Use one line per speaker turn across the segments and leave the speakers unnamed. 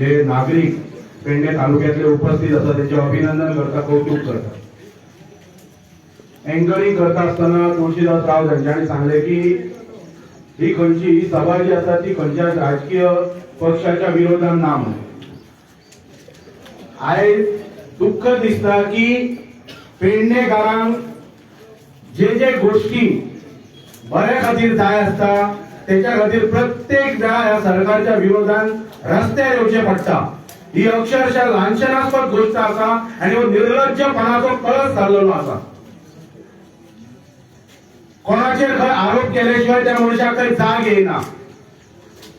जे नागरिक पेडणे तालुक्यातले उपस्थित असतात त्यांचे अभिनंदन करता कौतुक करतात. अँकरिंग करता असताना तुळशीदास राव यांच्याने सांगले की ही खंयची ही सभा जी आसा ती खंयच्या राजकीय पक्षाच्या विरोधात ना म्हणून आयज दुःख दिसता की पेडणेकारांक जे जे गोष्टी बऱ्या खातीर जाय आसता त्याच्या खातीर प्रत्येक वेळा ह्या सरकारच्या विरोधात रस्त्यार येवचे पडटा ही अक्षरशः लांछनास्पद गोष्ट आसा आणि हो निर्लज्जपणाचो कळस जाल्लो आसा कोणाचेर खंय आरोप केल्याशिवाय त्या मनशाक काही जाग येना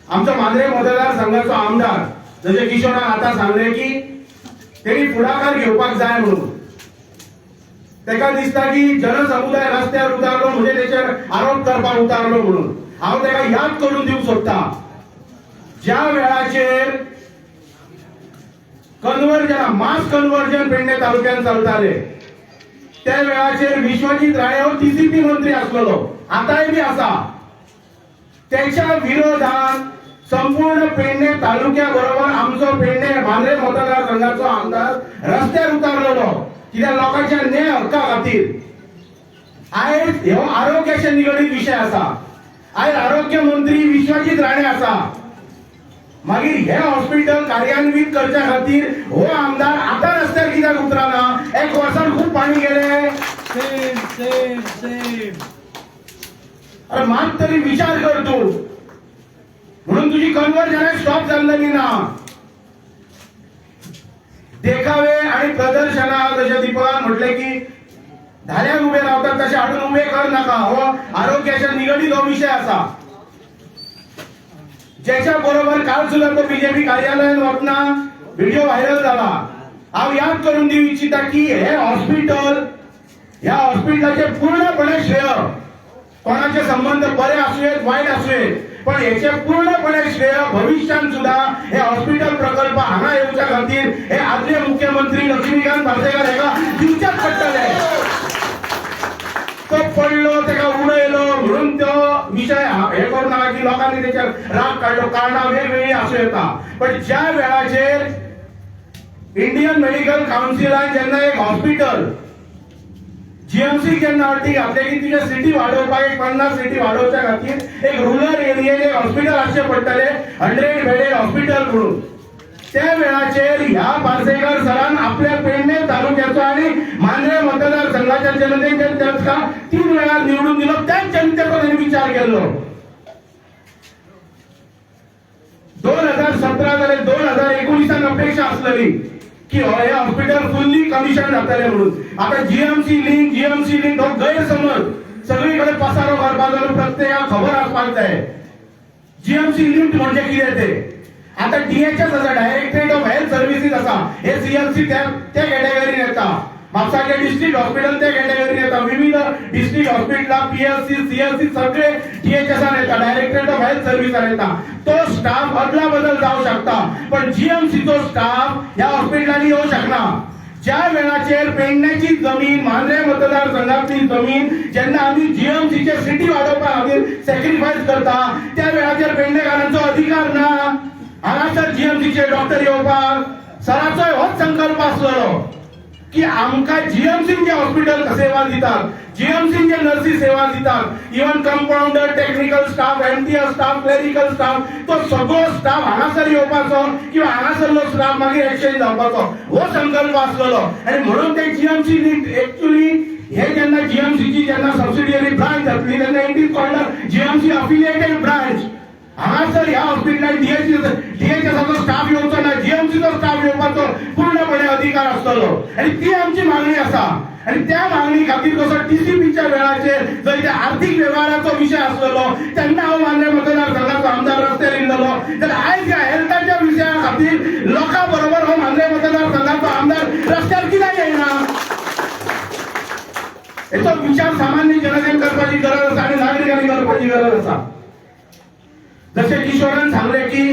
आमचो मांद्रे मतदारसंघाचो आमदार जसे किशोरान आता सांगले की त्यांनी पुढाकार घेवपाक जाय म्हणून. ताका दिसता की जनसमुदाय रस्त्यार उतारलो म्हणजे तेचेर आरोप करपाक उतारलो म्हणून. हांव तेका याद करून दिवंक सोदता ज्या वेळाचेर कन्वर्जन मास कन्वर्जन पेडणे तालुक्यात चलताले त्या वेळाचेर विश्वजीत राणे हो टीसीपी मंत्री आसलेलो आतांय बी आसा त्याच्या विरोधात संपूर्ण पेडणे तालुक्या बरोबर आमचो पेडणे मांद्रे मतदारसंघाचो आमदार रस्त्यार उतारलेलो कित्याक लोकांच्या न्याय हक्का खातीर आयज ह्यो आरोग्याचे निगडीत विषय आसा आयज आरोग्य मंत्री विश्वजीत राणे आसा मागीर हे हॉस्पिटल कार्यान्वित करच्या खातीर हो आमदार आता रस्त्यार कित्याक उतरना? एक वर्सान खूप पाणी गेले.
Same same same.
अरे मात तरी विचार कर तू. म्हणून तुझी कन्वर्जन स्टॉप झालेली ना? देखावे आणि प्रदर्शना जसे दीपकान म्हटले की धाल्यान उभे रावतात तसे हाडून उभे कर नका हो? आरोग्याच्या निगडीत हो विषय असा. ज्याच्या बरोबर काल सुद्धा तो बीजेपी कार्यालयात वतना व्हिडिओ व्हायरल झाला. हांव याद करून दिवं इच्छिता की हे हॉस्पिटल ह्या हॉस्पिटलाचे पूर्णपणे श्रेय कोणाचे संबंध बरे आसूयेत वाईट आसूयेत पण याचे पूर्णपणे श्रेय भविष्यात सुद्धा हे हॉस्पिटल प्रकल्प हांगा येवच्या खातीर हे आदले मुख्यमंत्री लक्ष्मीकांत पार्सेकर हेका दिवचेच पडटले तो पडलो तेका उडयलो म्हणून तो विषय हे करू नका की लोकांनी त्याच्यावर राग काढलो कारणां वेगवेगळी आसूं येता पण ज्या वेळाचेर इंडियन मेडिकल काउन्सिलान जेन्ना एक हॉस्पिटल जीएमसी जेन्ना हाडटी घातले की तिचे सिटी वाडोवपाक एक पन्नास सिटी वाडोवच्या खातीर एक रुरल एरियेन एक हॉस्पिटल असचे पडटले हंड्रेड बेडेड हॉस्पिटल म्हणून. त्या वेळाचेर ह्या पार्सेकर सरान आपल्या पेडणे तालुक्याचो आणि मांद्रे मतदारसंघाच्या जनतेच्या त्यांका तीन वेळा निवडून दिलो. त्याच जनतेचो विचार केलो. दोन हजार सतरा जाल्यार दोन हजार एकोणीसान अपेक्षा असलेली की हो हे हॉस्पिटल फुल्ली कमिशन जातले म्हणून. आता जीएमसी लिंक जीएमसी लिंक हो गैरसमज. सगळीकडे पसारो करपाक जालो प्रत्येकाक खबर आसपाक जाय जीएमसी लिंक म्हणजे कितें ते? आता डीएचएस आसा डायरेक्टरेट ऑफ हेल्थ सर्व्हिसेस आसा हे सीएमसी त्या त्या कॅटेगरीन येता. म्हापसाचे डिस्ट्रिक्ट हॉस्पिटल त्या कॅटेगरीन येता. विविध डिस्ट्रिक्ट हॉस्पिटला पीएलसी सीएलसी सगळे डीएचएसान येता. डायरेक्टरेट ऑफ हेल्थ सर्व्हिसान येता. तो स्टाफ अदला बदल जाऊ शकता. पण जीएमसीचो स्टाफ ह्या हॉस्पिटलांनी येऊ शकना ज्या वेळाचेर पेडण्याची जमीन मांद्रे मतदारसंघातली जमीन जेन्ना आम्ही जीएमसीचे सिटी वाडोवपा खातीर सॅक्रिफायस करता त्या वेळाचेर पेडणेकारांचो अधिकार ना जीएमसीचे डॉक्टर येवपाक सराचो होच संकल्प आसलेलो की आमकां जीएमसीन जे हॉस्पिटल सेवा दितात जीएमसीन जे नर्सी सेवा दितात. Even compounder technical staff MTS staff clerical staff तो सगळो स्टाफ हांगासर येवपाचो किंवा हांगासरलो स्टाफ मागीर एक्सचेंज जावपाचो हो संकल्प आसलेलो आनी म्हणून ते जीएमसी एक्चुअली हे जेन्ना जीएमसीची जेन्ना सबसिडियरी ब्रांच जातली तेन्ना it is called GMC affiliated branch हांगासर ह्या हॉस्पिटलांत डीएचएस डीएचएसाचो स्टाफ येवचो ना जीएमसीचो स्टाफ येवपाचो पूर्णपणे अधिकार आसतलो आनी ती आमची मागणी आसा आनी त्या मागणी खातीर कसो टीसीपीच्या वेळाचेर जर ते आर्थीक वेव्हाराचो विशय आसलेलो तेन्ना हांव मान्य मतदारसंघाचो आमदार रस्त्यार येयल्लो जाल्यार आयज ह्या हेल्थाच्या विशया खातीर लोकां बरोबर हो मांद्रे मतदारसंघाचो आमदार रस्त्यार कित्याक येयना हेचो विचार सामान्य जनतेन करपाची गरज आसा आनी नागरिकांनी करपाची गरज आसा जसे किशोरान सांगले की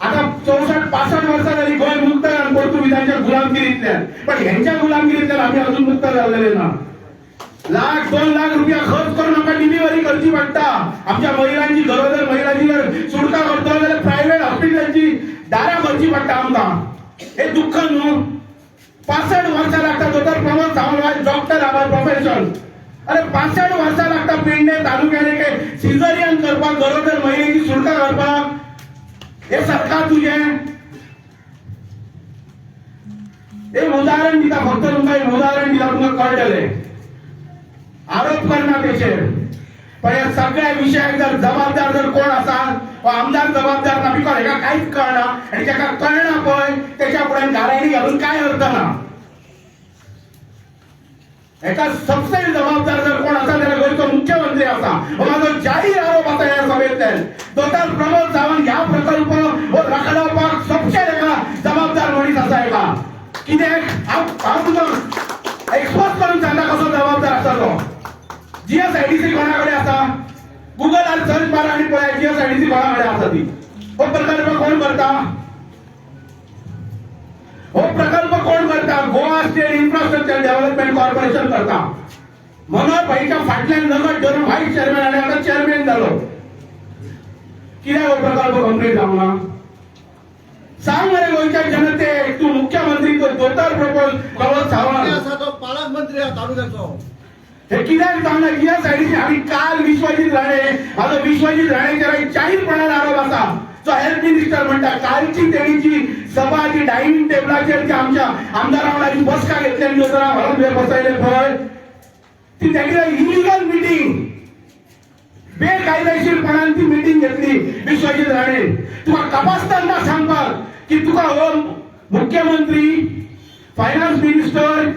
आता चौसष्ट पासष्ट वर्षात जाली गोय मुक्त पोर्तुगीजांच्या गुलामगिरीतल्या पण ह्यांच्या गुलामगिरीतल्या आम्ही अजून मुक्त झालेले ना. लाख दोन लाख रुपया खर्च करून आमकां डिलिव्हरी करची पडटा आमच्या महिलांची गरोदर महिलांची जर सुटका करतलो जाल्यार प्रायव्हेट हॉस्पिटलची दारा भरची पडटा आमकां. हे दुःख न्हू पासष्ट वर्सां लागता दोतोर प्रमोद सावंत डॉक्टर आवाज प्रोफेशन अरे पासष्ट वर्सां लागता पेडणे तालुक्याने काय सिझरियन करपाक गरोदर महिलेची सुटका करपाक हे सरकार तुझे एक उदाहरण दिता फक्त तुमकां एक उदाहरण दिता तुमकां कळटलें आरोप करना तेचेर पण या सगळ्या विशयाक जर जबाबदार जर कोण आसा वा आमदार जबाबदार ना बिकॉज हेका कांयच कळना. आनी जेका कळना पळय तेच्या फुड्यान घालायनी घालून काय अर्थ ना? एका सबसेल जबाबदार जर कोण आसा जाल्यार गोंयचो मुख्यमंत्री आसा हो माझो जाहीर आरोप आसा ह्या तो दोतोर प्रमोद सावंत ह्या प्रकल्प हो रखडोवपाक सबसे हेका जबाबदार मनीस असा हेका कित्याक हांव तुका एक्सपोज करून सांगता कसो जबाबदार आसा तो? जीएसआयडीसी कोणा कडेन आसा गुगलार सर्च मारा आनी पळया जीएसआयडीसी कोणा कडेन आसा ती? हो प्रकल्प कोण करता हो प्रकल्प कोण करता Goa state infrastructure development corporation करता? मनोहर भाईच्या फाटल्यान नगद धरून व्हाईस चेअरमॅन आणि आता चेअरमॅन झालो. कित्याक हो प्रकल्प कंप्लीट जावना सांग मरे गोंयच्या जनतेक तू मुख्यमंत्री तो दोतोर प्रपोज
मंत्री
सावंत.
असा तो पालकमंत्री आहे तालुक्याचो?
हे कित्याक सांगना कित्याक सायडीची आमी काल विश्वजीत राणे हाजो विश्वजीत राणेचेर एक जाहीरपणान आरोप आसा जो हेल्थ मिनिस्टर म्हणतात कालची तेणीची सभा जी डायनिंग टेबलाचेर आमच्या आमदारां वांगडा बसका घेतली जरा व्हरून जे बसयले पळय ती तेगेले इलिगल मिटींग बेकायदेशीरपणान ती मिटींग घेतली विश्वजीत राणे. तुका तपासतना सांगपाक की तुका हो मुख्यमंत्री फायनान्स मिनिस्टर